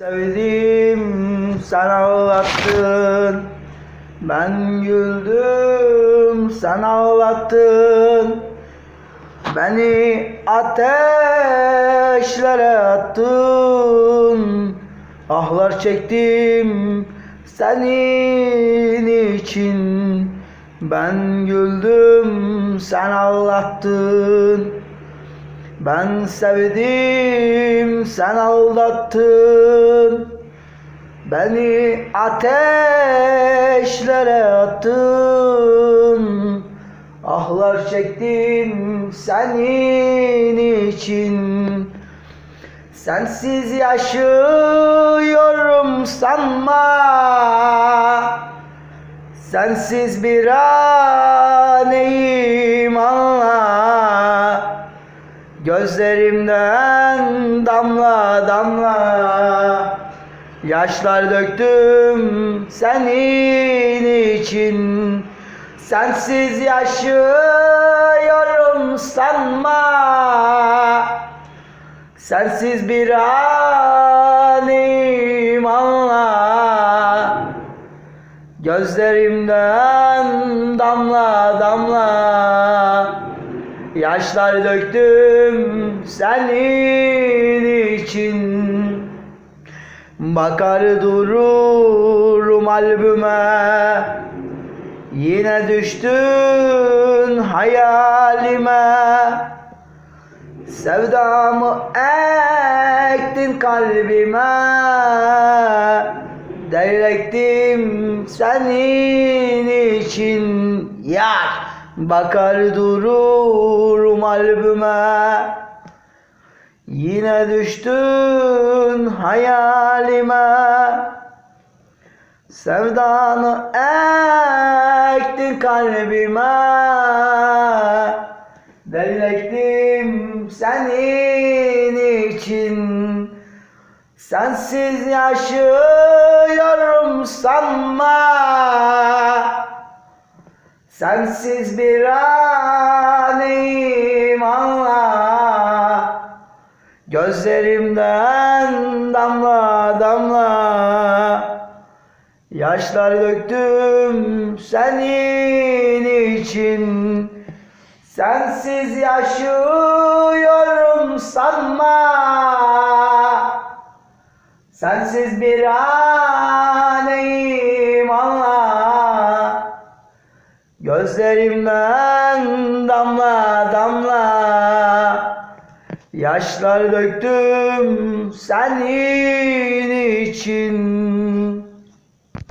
Sevdim sen ağlattın. Ben güldüm sen ağlattın. Beni ateşlere attın. Ahlar çektim senin için. Ben güldüm sen ağlattın ben sevdim sen aldattın. Beni ateşlere attın. Ahlar çektim senin için. Sensiz yaşıyorum sanma. Sensiz bir Gözlerimden damla damla Yaşlar döktüm senin için. Sensiz yaşıyorum sanma. Sensiz bir aneyim anla. Gözlerimden damla damla Yaşlar döktüm senin için. Bakar dururum albüme. Yine düştün hayalime. Sevdamı ektin kalbime. Devrektim senin için. Yar Bakar dururum albüme. Yine düştün hayalime. Sevdanı ektin kalbime. Devrektim senin için. Sensiz yaşıyorum sanma Sensiz bir aneyim anla Gözlerimden damla damla Yaşlar döktüm senin için. Sensiz yaşıyorum sanma. Sensiz bir aneyim Gözlerimden damla damla Yaşlar döktüm senin için